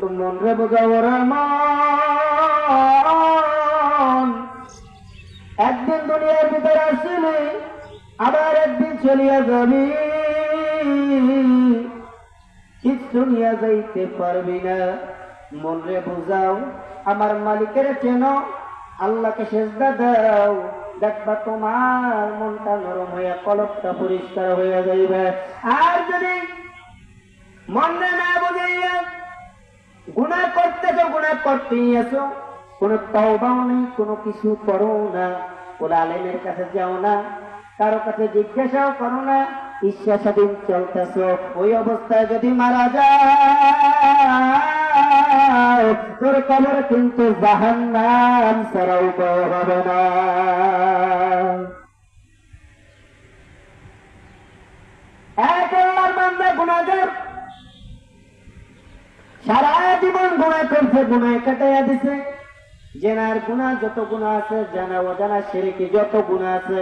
মন রে একদিন দুনিয়ার ভিতরে আসছিলি আবার একদিন চলিয়া যাবি। কিচ্ছু নিয়ে যাইতে পারবি না। মন রে বুঝাও, আমার মালিকের চেন, আল্লাহকে সেজদা দাও। দেখবা তোমার মনটা নরম হইয়া কলকটা পরিষ্কার হইয়া যাইবে। আর যদি মনে না গুণা করতেছো গুণা করতেই আছো। কোনো তওবাও নেই, কোনো কিছু করো না। কোন আলেমের কাছে যাও না, কারও কাছে জিজ্ঞাসাও করো না ইচ্ছা স্বাধীন চলতেছ। ওই অবস্থায় যদি মারা যায় তোর কবর কিন্তু জাহান নাম ছাড়া হবে না। সারা জীবন গুণা করছে গুণায় কাটাইয়া দিছে। জেনার গুণা যত গুণা আছে জানা অজানা সেরেকি যত গুণা আছে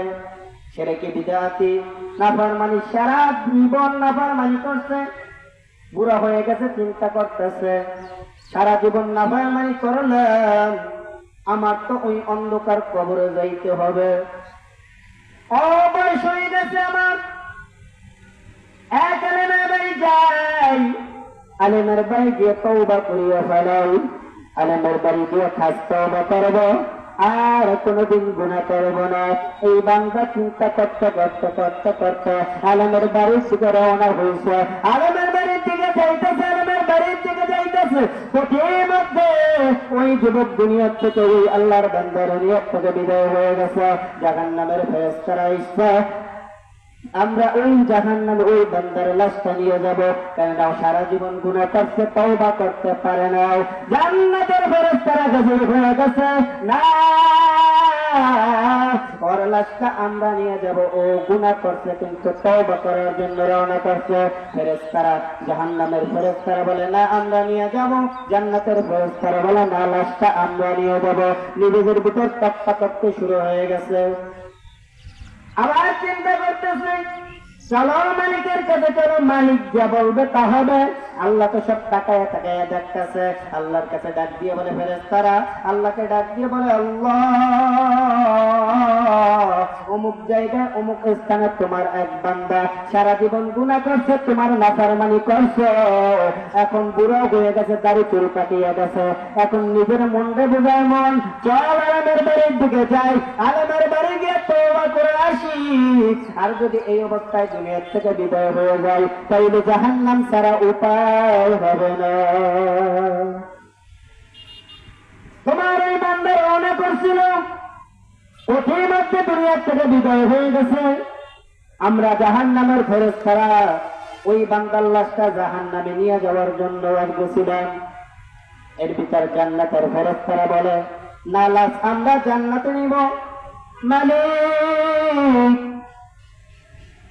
সেরেকি বিদাতি নাফার মানি সারা জীবন নাফার মানি করছে। বুড়া হয়ে গেছে, চিন্তা করতেছে, সারা জীবন নাফার মানি করলাম, আমার তো ওই অন্ধকার কবরে যাইতে হবে। অবয়স হয়ে গেছে আমার। এক যাই আলেমের বাড়ি গিয়ে তৌবা করিয়া ফেলাই আলেমের বাড়ি গিয়ে খাস তৌবা করব আর কোনোদিন গুণা করব না এই বাংলা চিন্তা করতে করতে করতে করতে আলেমের বাড়ির দিকে রওনা হয়েছে আলেমের বাড়ির দিকে যাইতেছে আলেমের বাড়ির দিকে যাইতেছে কোটির মধ্যে ওই যুবক দুনিয়ার থেকে ওই আল্লাহর বান্দার নিয়ত থেকে বিদায় হয়ে গেছে জাহান নামের ফেরেস্তারা ইচ্ছা আমরা ওই জাহান নামে ওই বান্দার লাশটা নিয়ে যাব। কেননা সারা জীবন গুণা করছে, তওবা করতে পারে না। জান্নাতের ফেরেশতারা গজল হয়ে গেছে। না, ওর লাশটা আমরা নিয়ে যাব। ও গুণা করছে, কিন্তু তওবা করার জন্য রওনা করছে। ফেরেশতারা, জাহান্নামের ফেরেশতারা বলে, না, আমরা নিয়ে যাব। জান্নাতের ফেরেশতারা বলে, না, লাশটা আমরা নিয়ে যাব। নিজেদের ভিতর তক্তা করতে শুরু হয়ে গেছে। আবার চিন্তা করতেছে চলো মালিকের কাছে চলো মালিক যা বলবে তা হবে। আল্লাহ তো সব তাকায় তাকায় দেখতেছে। আল্লাহর কাছে ডাক দিয়ে বলে ফেরেস তারা আল্লাহকে ডাক দিয়ে বলে, আল্লাহ, অমুক জায়গায় অমুক স্থানে তোমার এক বান্দা সারা জীবন গুণা করছে, তোমার নাফারমানি করছে। এখন বুড়ো হয়ে গেছে, দাড়ি চুল কাটিয়ে গেছে। এখন নিজের মনটা বোঝায় মন, চল আলমের বাড়ির দিকে যাই, আলমের বাড়ি গিয়ে তোবা করে আসি। আর যদি এই অবস্থায় দুনিয়ার থেকে বিদায় হয়ে যায়, তাইলে জাহান্নাম সারা উপায় তোমার এই বান্দার রওনা করছিল। ওঠের মধ্যে দুনিয়ার থেকে বিদায় হয়ে গেছে। আমরা জাহান নামের ফেরত ছাড়া ওই বান্দার লাশটা জাহান নামে নিয়ে যাওয়ার জন্য এক গেছিলাম এর ভিতর জান্নাতের ফেরত ছাড়া বলে, না লাশ আমরা জান্নাতে নিব। মানে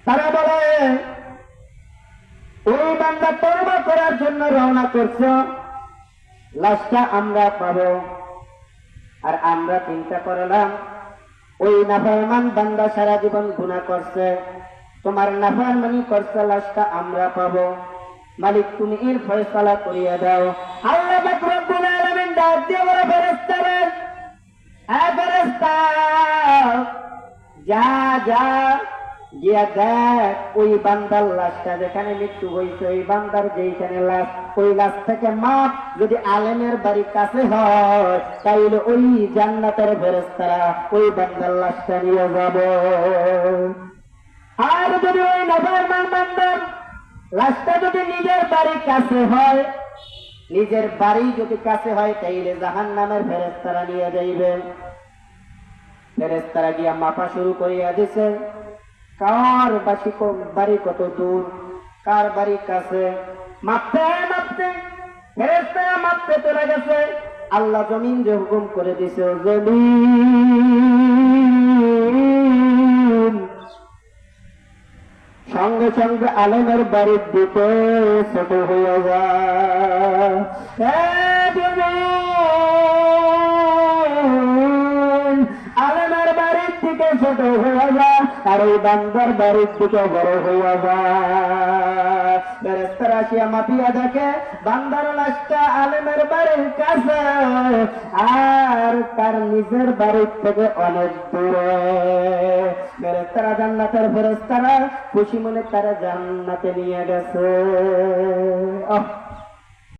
তারা বলে ওই বান্দা তরবা করার জন্য রওনা করছ। লাশটা আমরা পাবো। আর আমরা চিন্তা করলাম, ওই নাফরমান বান্দা সারা জীবন গুণা করছে। তোমার নাফরমানি করছে, লাশটা আমরা পাবো। মালিক, তুমি এর ফয়সালা করিয়া দাও। আল্লাহ রব্বুল আলামিন ডাক দিয়ে বলে, ফেরেশতারা হ্যাঁ ফেরেশতা, যা যা গিয়া দেখ, ওই বান্দার লাশটা, যেখানে মৃত্যু হয়েছে, ওই বান্দার যেখানে লাশ, ওই লাশ থেকে মাপ যদি আলেমের বাড়ির কাছে হয়, তাইলে ওই জান্নাতের ফেরেস্তারা ওই বান্দার লাশটা নিয়ে যাব। আর যদি ওই নগর বান্দার লাশটা যদি নিজের বাড়ির কাছে হয়, নিজের বাড়ি যদি কাছে হয়, তাইলে জাহান নামের ফেরেস্তারা নিয়ে যাইবে। ফেরেস্তারা গিয়া মাপা শুরু করিয়া দিছে। কার বাসি বাড়ি কত দূর? কার বাড়ি কাছে? মাপতে মাপতে ফেরেস্তারা মাপতে চলে গেছে। আল্লাহ জমিন যে হুকুম করে দিছে, জমিন। সঙ্গে সঙ্গে আলমের বাড়ির দিকে ছোট হয়ে যায়। আলমের বাড়ির দিকে ছোট হয়ে আর ওই বান্দার বাড়ির দিকে বড় হয়ে যায়। ফেরেস্তারা আসিয়া মাপিয়া দেখে, বান্দার লাশটা আলেমের বাড়ির কাছে। আর তার নিজের বাড়ির থেকে অনেক দূরে। ফেরেস্তারা জান্নাতের ফেরেস্তারা খুশি মনে তারা জান্নাতে নিয়ে গেছে।